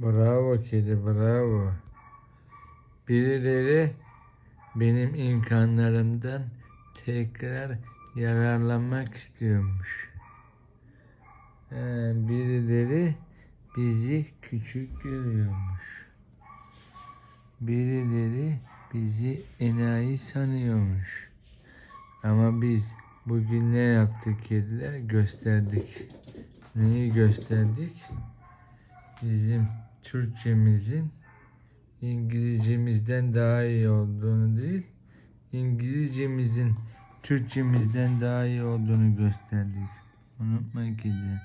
Bravo kedi, bravo. Birileri benim imkanlarımdan tekrar yararlanmak istiyormuş. Ee, birileri bizi küçük görüyormuş. Birileri bizi enayi sanıyormuş. Ama biz bugün ne yaptık kediler? Gösterdik. Neyi gösterdik? Bizim Türkçemizin İngilizcemizden daha iyi olduğunu değil, İngilizcemizin Türkçemizden daha iyi olduğunu gösterdik. Unutmayın kedi.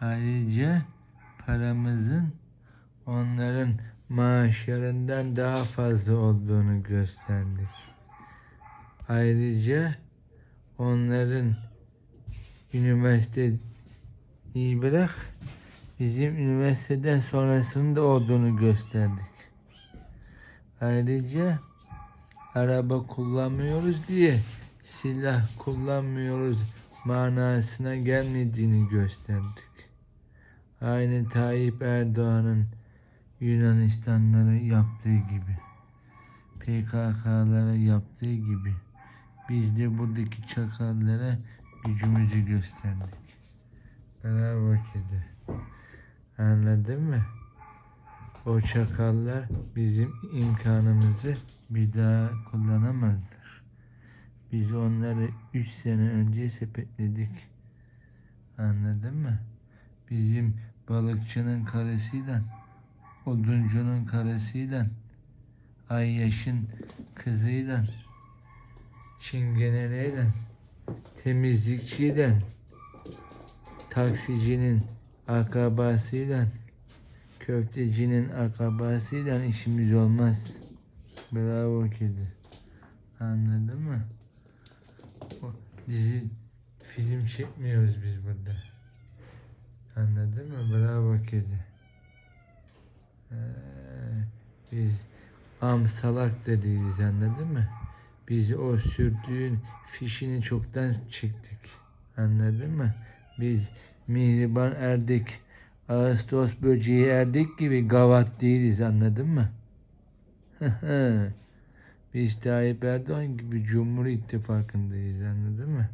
Ayrıca paramızın onların maaşlarından daha fazla olduğunu gösterdik. Ayrıca onların üniversite iyi bırak bizim üniversiteden sonrasında olduğunu gösterdik. Ayrıca araba kullanmıyoruz diye silah kullanmıyoruz manasına gelmediğini gösterdik. Aynı Tayyip Erdoğan'ın Yunanistanlara yaptığı gibi, PKK'lara yaptığı gibi biz de buradaki çakallara gücümüzü gösterdik. Kedi. Anladın mı? O çakallar bizim imkanımızı bir daha kullanamazlar. Biz onları 3 sene önce sepetledik. Anladın mı? Bizim balıkçının karısıyla, oduncunun karısıyla, Ayyaş'ın kızıyla, çingeneleyle, temizlikçiyle, taksicinin akabasıyla, köftecinin akabasıyla işimiz olmaz. Bravo kedi. Anladın mı? O dizi, film çekmiyoruz biz burada. Anladın mı? Bravo kedi. Ee, biz am salak da anladın mı? Biz o sürdüğün fişini çoktan çektik. Anladın mı? Biz mihriban erdik. Ağustos böceği erdik gibi gavat değiliz anladın mı? Biz Tayyip Erdoğan gibi Cumhur İttifakı'ndayız anladın mı?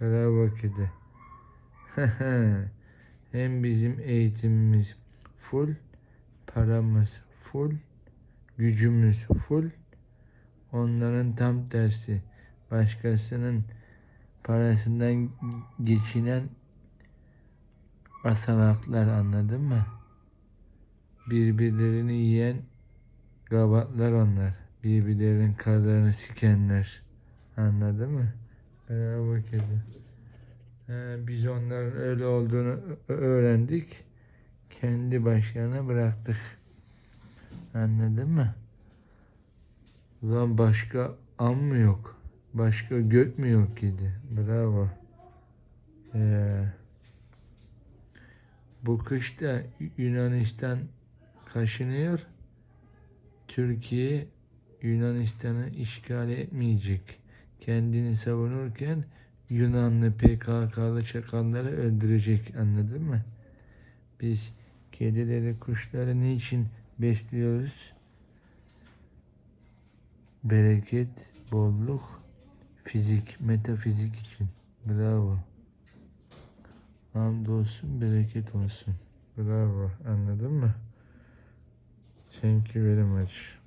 Bravo kedi. Hem bizim eğitimimiz full, paramız full, gücümüz full. Onların tam tersi. Başkasının parasından geçinen asalaklar anladın mı? Birbirlerini yiyen gavatlar onlar. Birbirlerinin karlarını sikenler. Anladın mı? Bravo kedi. Ee, biz onların öyle olduğunu öğrendik. Kendi başlarına bıraktık. Anladın mı? Ulan başka am mı yok? Başka gök mü yok kedi? Bravo. Ee, bu kışta Yunanistan kaşınıyor. Türkiye Yunanistan'ı işgal etmeyecek. Kendini savunurken Yunanlı PKK'lı çakalları öldürecek. Anladın mı? Biz kedileri, kuşları niçin besliyoruz? Bereket, bolluk, fizik, metafizik için. Bravo. Hamdolsun, bereket olsun. Bravo. Anladın mı? Thank you very much.